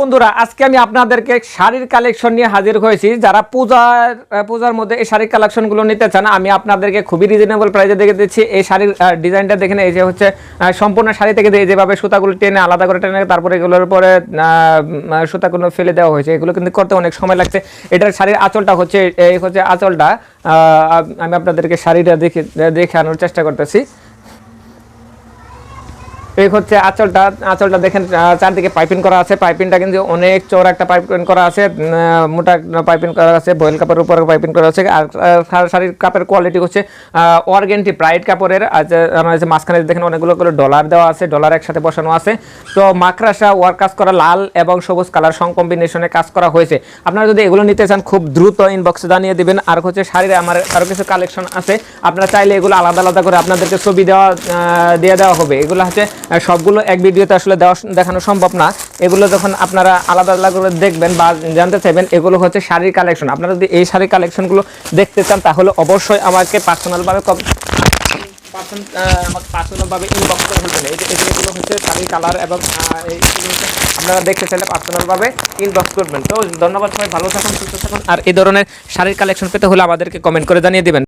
বন্ধুরা, আজকে আমি আপনাদেরকে শাড়ির কালেকশন নিয়ে হাজির হয়েছি। যারা পূজার পূজার মধ্যে এই শাড়ির কালেকশনগুলো নিতে চান, আমি আপনাদেরকে খুবই রিজনেবল প্রাইসে দেখে দিচ্ছি। এই শাড়ির ডিজাইনটা দেখেন এই যে হচ্ছে সম্পূর্ণ শাড়ি থেকে যেভাবে সুতাগুলো টেনে আলাদা করে টেনে, তারপরে এগুলোর পরে সুতাগুলো ফেলে দেওয়া হয়েছে। এগুলো কিন্তু করতে অনেক সময় লাগছে। এটার শাড়ির আঁচলটা হচ্ছে, এই হচ্ছে আঁচলটা আমি আপনাদেরকে শাড়িটা দেখে দেখানোর চেষ্টা করতেছি। এই হচ্ছে আঁচলটা আঁচলটা দেখেন চারদিকে পাইপিং করা আছে। পাইপিংটা কিন্তু অনেক চওড়া একটা পাইপিং করা আছে মোটা পাইপিং করা আছে বয়েল কাপড়ের উপরে পাইপিং করা আছে। আর শাড়ির কাপের কোয়ালিটি হচ্ছে অর্গেন্টি প্রাইড কাপড়ের। আর যে মাঝখানে দেখেন অনেকগুলো করে ডলার দেওয়া আছে ডলার একসাথে বসানো আছে। তো মাকড়াসা ওয়ার কাজ করা লাল এবং সবুজ কালার সং কম্বিনেশনে কাজ করা হয়েছে। আপনারা যদি এগুলো নিতে চান, খুব দ্রুত ইনবক্সে জানিয়ে দেবেন। আর হচ্ছে শাড়ির আমার আরও কিছু কালেকশন আছে। আপনারা চাইলে এগুলো আলাদা আলাদা করে আপনাদেরকে ছবি দেওয়া দিয়ে দেওয়া হবে। এগুলো হচ্ছে সবগুলো এক ভিডিওতে আসলে দেওয়া দেখানো সম্ভব না। এগুলো যখন আপনারা আলাদা আলাদা করে দেখবেন বা জানতে চাইবেন, এগুলো হচ্ছে শাড়ির কালেকশন আপনারা যদি এই শাড়ির কালেকশনগুলো দেখতে চান, তাহলে অবশ্যই আমাকে পার্সোনালভাবে পার্সন আমাকে পার্সোনালভাবে ইনবক্স করে ফেলবেন। এগুলো হচ্ছে শাড়ির কালার এবং আপনারা দেখতে চাইলে পার্সোনালভাবে ইনবক্স করবেন। তো ধন্যবাদ সবাই, ভালো থাকুন, সুস্থ আর এই ধরনের শাড়ির কালেকশন পেতে হলে আমাদেরকে কমেন্ট করে জানিয়ে দিবেন।